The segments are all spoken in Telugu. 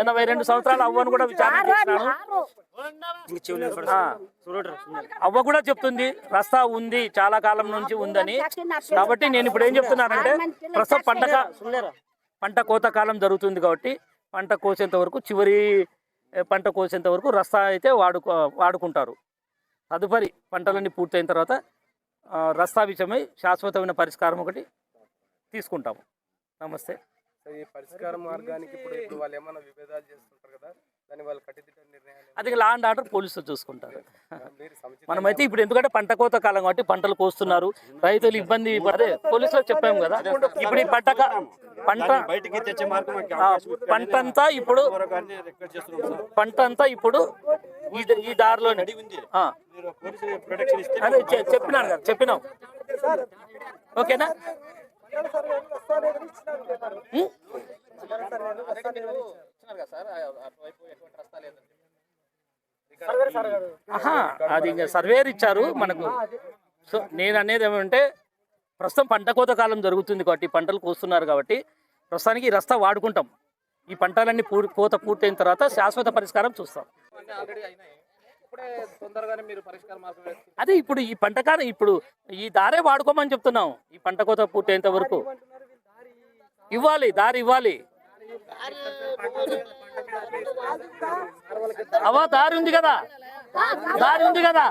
ఎనభై- రెండు సంవత్సరాలు అవ్వను కూడా విచారణ అవ్వ కూడా చెప్తుంది రస్తా ఉంది చాలా కాలం నుంచి ఉందని. కాబట్టి నేను ఇప్పుడు ఏం చెప్తున్నానంటే ప్రస్తుతం పంట పంట కోత కాలం జరుగుతుంది కాబట్టి పంట కోసేంత వరకు చివరి పంట కోసేంత వరకు రస్తా అయితే వాడుకో వాడుకుంటారు. తదుపరి పంటలన్నీ పూర్తయిన తర్వాత రస్తా విషయమై శాశ్వతమైన పరిష్కారం ఒకటి తీసుకుంటాము. నమస్తే. సో ఈ పరిష్కార మార్గానికి ఇప్పుడు ఇప్పుడు వాళ్ళు ఏమైనా విభేదాలు చేస్తుంటారు కదా దాని వాళ్ళు కట్టిదిట్ట నిర్ణయాలు అది లా అండ్ ఆర్డర్ పోలీసులు చూసుకుంటారు. మనమైతే ఇప్పుడు ఎందుకంటే పంట కోత కాలం కాబట్టి పంటలు కోస్తున్నారు. రైతులు ఇబ్బంది అదే పోలీసులకు చెప్పాము కదా. ఇప్పుడు ఈ పంట పంట బయటికి తెచ్చే మార్గం మాకు ఆ, పంట అంతా ఇప్పుడు గారిని రిక్వెస్ట్ చేస్తున్నాం సార్. పంట అంతా ఇప్పుడు ఈ ఇస్తే అదే చెప్పినాను కదా చెప్పినాం. ఓకేనా? అది ఇంకా సర్వేర్ ఇచ్చారు మనకు. సో నేను అనేది ఏమంటే ప్రస్తుతం పంట కోత కాలం జరుగుతుంది కాబట్టి పంటలు కోస్తున్నారు కాబట్టి ప్రస్తుతానికి ఈ రస్తా వాడుకుంటాం. ఈ పంటలన్నీ పూర్ కోత పూర్తయిన తర్వాత శాశ్వత పరిష్కారం చూస్తాం. అదే ఇప్పుడు ఈ పంట కాలం ఇప్పుడు ఈ దారే వాడుకోమని చెప్తున్నాం ఈ పంట కోత పూర్తయినంత వరకు ఇవ్వాలి దారి ఇవ్వాలి అవా దారి ఉంది కదా దారి ఉంది కదా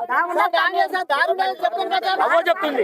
అవో చెప్తుంది